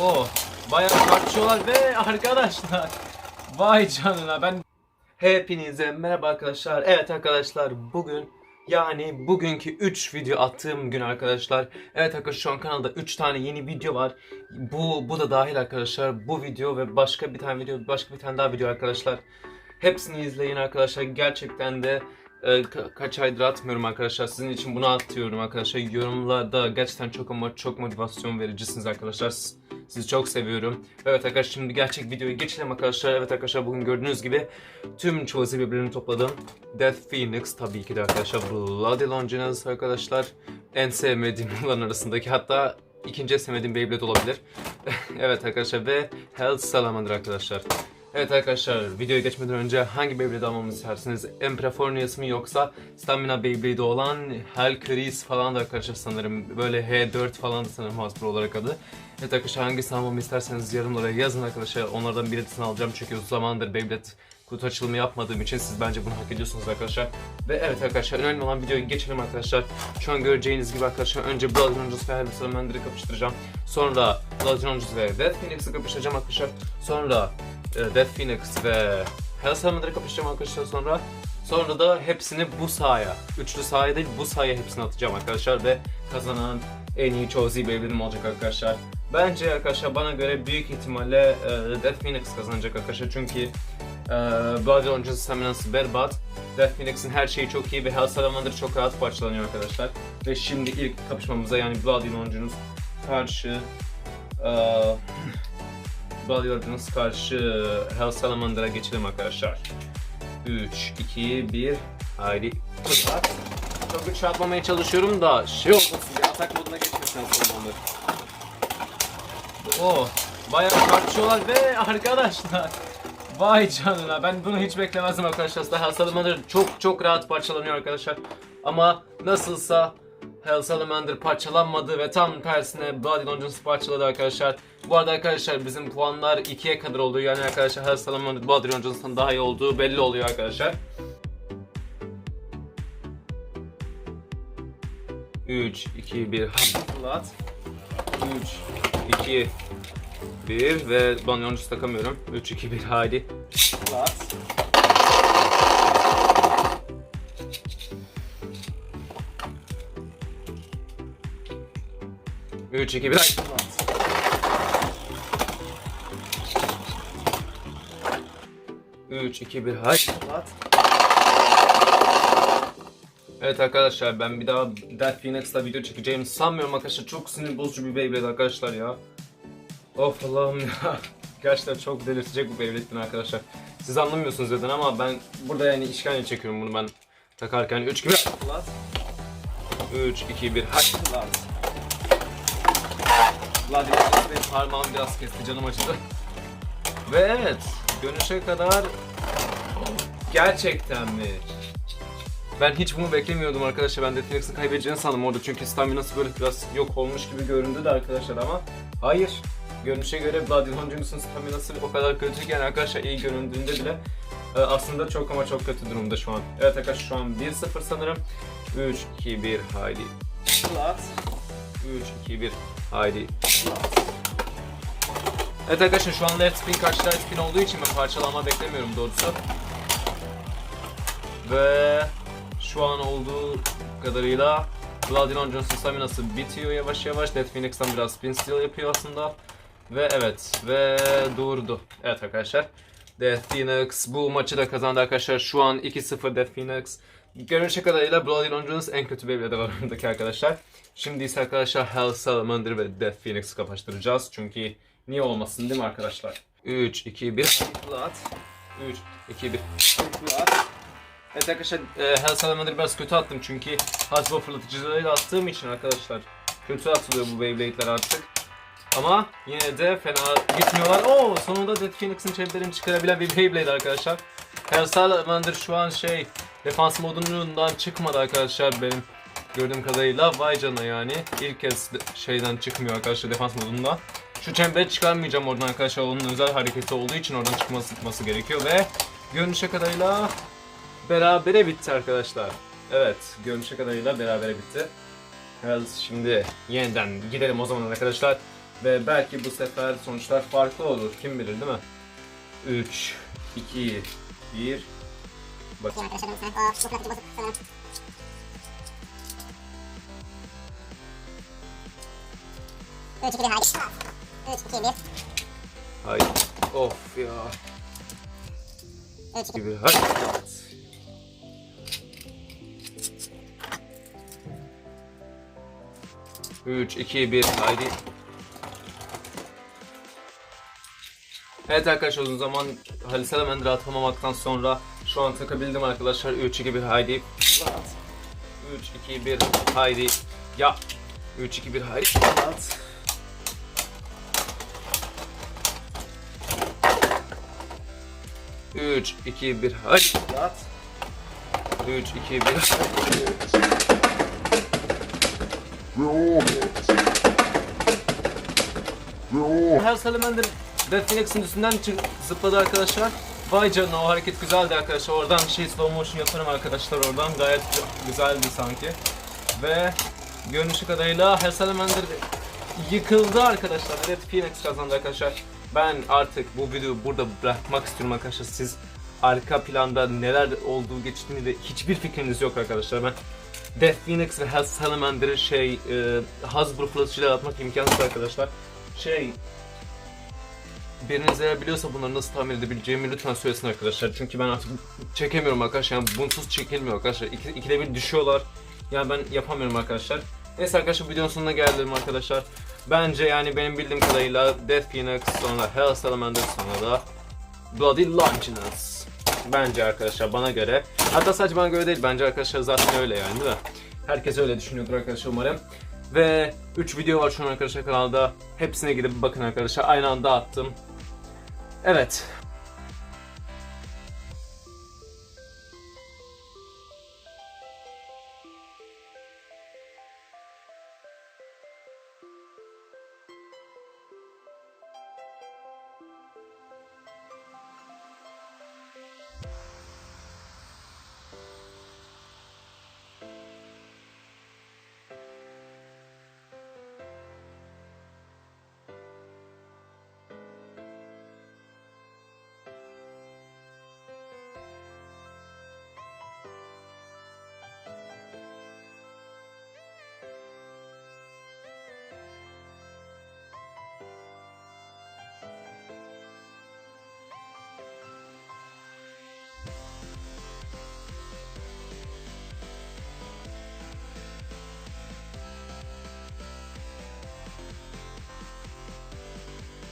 O bayağı tartışıyorlar ve arkadaşlar vay canına ben Hepinize merhaba arkadaşlar. Evet arkadaşlar bugün yani bugünkü 3 video attığım gün arkadaşlar. Evet arkadaşlar şu an kanalda 3 tane yeni video var. Bu bu da dahil arkadaşlar. Bu video ve başka bir tane video, başka bir tane daha video arkadaşlar. Hepsini izleyin arkadaşlar. Gerçekten de e, ka- kaç aydır atmıyorum arkadaşlar. Sizin için bunu atıyorum arkadaşlar. Yorumlarda gerçekten çok ama çok motivasyon vericisiniz arkadaşlar. Sizi çok seviyorum. Evet arkadaşlar şimdi gerçek videoya geçelim arkadaşlar. Evet arkadaşlar bugün gördüğünüz gibi tüm çoğu birbirlerini topladım. Death Phoenix tabii ki de arkadaşlar. Bloody Longinus arkadaşlar. En sevmediğim olan arasındaki hatta ikinci sevmediğim Beyblade olabilir. evet arkadaşlar ve Hell Salamander arkadaşlar. Evet arkadaşlar videoya geçmeden önce hangi Beyblade almamızı istersiniz? Emperor Fornius mu yoksa Stamina Beyblade'i olan Chris falan da arkadaşlar sanırım böyle H4 falan da sanırım Hasbro olarak adı. Evet arkadaşlar hangisini almamı isterseniz yorumlara yazın arkadaşlar. Onlardan birisini alacağım çünkü uzun zamandır Beyblade kutu açılımı yapmadığım için siz bence bunu hak ediyorsunuz arkadaşlar. Ve evet arkadaşlar önemli olan videoya geçelim arkadaşlar. Şu an göreceğiniz gibi arkadaşlar önce Blood Rangers ve Herbal Salamander'ı kapıştıracağım. Sonra Blood Rangers ve Death Phoenix'i kapıştıracağım arkadaşlar. Sonra Death Phoenix ve Hell Salamander'ı kapıştıracağım arkadaşlar sonra. Sonra da hepsini bu sahaya, üçlü sahaya değil bu sahaya hepsini atacağım arkadaşlar ve kazanan en iyi Chozi Beyblade'im olacak arkadaşlar. Bence arkadaşlar bana göre büyük ihtimalle e, Death Phoenix kazanacak arkadaşlar çünkü e, Blood Rangers'ın staminası berbat. Death Phoenix'in her şeyi çok iyi ve Hell Salamander çok rahat parçalanıyor arkadaşlar. Ve şimdi ilk kapışmamıza yani Bloody Longinus karşı e, Bloody Longinus karşı Hell Salamander'a geçelim arkadaşlar. 3, 2, 1, haydi. Fırlat. Çok güç atmamaya çalışıyorum da şey olmasın bir atak moduna geçmesin Salamander. O bayağı tartışıyorlar ve arkadaşlar Vay canına ben bunu hiç beklemezdim arkadaşlar. Daha Salamander çok çok rahat parçalanıyor arkadaşlar. Ama nasılsa Hell Salamander parçalanmadı ve tam tersine Bloody Longinus parçaladı arkadaşlar. Bu arada arkadaşlar bizim puanlar 2'ye kadar oluyor. Yani arkadaşlar Hell Salamander Bloody Longinus'tan daha iyi olduğu belli oluyor arkadaşlar. 3, 2, 1, Flat. 3, 2, 1 ve ben yoncusu takamıyorum. 3, 2, 1 haydi. Flat. Üç, iki, bir, haydi. Flat. Üç, iki, bir. Flat. Evet arkadaşlar ben bir daha Death Phoenix'la video çekeceğimi sanmıyorum arkadaşlar. Çok sinir bozucu bir Beyblade arkadaşlar ya. Of Allah'ım ya. Gerçekten çok delirtecek bu Beyblade'den arkadaşlar. Siz anlamıyorsunuz zaten ama ben burada yani işkence çekiyorum bunu ben takarken. 3 gibi Flat. 3, 2, 1 hack Flat. Vlad benim parmağım biraz kesti canım acıdı. Ve evet görünüşe kadar gerçekten mi? Ben hiç bunu beklemiyordum arkadaşlar. Ben de kaybedeceğini sandım orada çünkü staminası böyle biraz yok olmuş gibi göründü de arkadaşlar ama hayır. Görünüşe göre Bloody Longinus'un staminası o kadar kötüyken arkadaşlar iyi göründüğünde bile e, aslında çok ama çok kötü durumda şu an. Evet arkadaşlar şu an 1-0 sanırım. 3, 2, 1 haydi. Plat. 3, 2, 1 haydi. Evet arkadaşlar şu an left spin karşı right spin olduğu için ben parçalanma beklemiyorum doğrusu. Ve şu an olduğu kadarıyla Bloody Longinos'un staminası bitiyor yavaş yavaş. Death Phoenix'ten biraz spin steal yapıyor aslında. Ve evet ve durdu. Evet arkadaşlar. Death Phoenix bu maçı da kazandı arkadaşlar. Şu an 2-0 Death Phoenix. Görünüşe kadarıyla Bloody Longinus en kötü Beyblade aralarındaki arkadaşlar. Şimdi ise arkadaşlar Hell Salamander ve Death Phoenix'i kapıştıracağız. Çünkü niye olmasın değil mi arkadaşlar? 3, 2, 1. Flat. 3, 2, 1. Flat. Evet arkadaşlar e, Hell Salamander'ı biraz kötü attım çünkü Hasbro fırlatıcılarıyla attığım için arkadaşlar kötü atılıyor bu Beyblade'ler artık. Ama yine de fena gitmiyorlar. Oo sonunda Death Phoenix'in çevrelerini çıkarabilen bir Beyblade arkadaşlar. Hell Salamander şu an şey defans modundan çıkmadı arkadaşlar benim gördüğüm kadarıyla. Vay canına yani. İlk kez de- şeyden çıkmıyor arkadaşlar defans modundan. Şu çemberi çıkarmayacağım oradan arkadaşlar. Onun özel hareketi olduğu için oradan çıkması, gerekiyor ve görünüşe kadarıyla berabere bitti arkadaşlar. Evet, görünüşe kadarıyla berabere bitti. Evet, şimdi yeniden gidelim o zaman arkadaşlar. Ve belki bu sefer sonuçlar farklı olur. Kim bilir değil mi? 3, 2, 1. Bak. Yine arkadaşlar ben sana. Aa, bu kulaklıcı bozuk sanırım. Üç, iki, bir, haydi. Üç, iki, bir. Haydi. Of ya. Üç, iki, Gibi. Haydi. Üç, iki, bir. Haydi. Evet arkadaşlar uzun zaman Halis Salamander'ı atamamaktan sonra şu an takabildim arkadaşlar. 3, 2, 1 haydi. 3, 2, 1 haydi. Ya. 3, 2, 1 haydi. At. Üç, iki, bir, haydi. At. Üç, iki, bir, Her Salamander Death Phoenix'in üstünden zıpladı arkadaşlar. Vay canına o hareket güzeldi arkadaşlar. Oradan bir şey slow motion yaparım arkadaşlar oradan. Gayet gü- güzeldi sanki. Ve görünüşü kadarıyla Her Salamander yıkıldı arkadaşlar. Death Phoenix kazandı arkadaşlar. Ben artık bu videoyu burada bırakmak istiyorum arkadaşlar. Siz arka planda neler olduğu geçtiğini de hiçbir fikriniz yok arkadaşlar. Ben Death Phoenix ve Hell Salamander'ı şey e, Hasbro fırlatıcıyla atmak imkansız arkadaşlar. Şey Biriniz eğer biliyorsa bunları nasıl tahmin edebileceğimi lütfen söylesin arkadaşlar. Çünkü ben artık çekemiyorum arkadaşlar. Yani bunsuz çekilmiyor arkadaşlar. İki, ikide bir düşüyorlar. Yani ben yapamıyorum arkadaşlar. Neyse arkadaşlar videonun sonuna geldim arkadaşlar. Bence yani benim bildiğim kadarıyla Death Phoenix sonra Hell Salamander sonra da Bloody Longinus. Bence arkadaşlar bana göre. Hatta sadece bana göre değil bence arkadaşlar zaten öyle yani değil mi? Herkes öyle düşünüyordur arkadaşlar umarım. Ve 3 video var şu an arkadaşlar kanalda. Hepsine gidip bakın arkadaşlar. Aynı anda attım. Evet.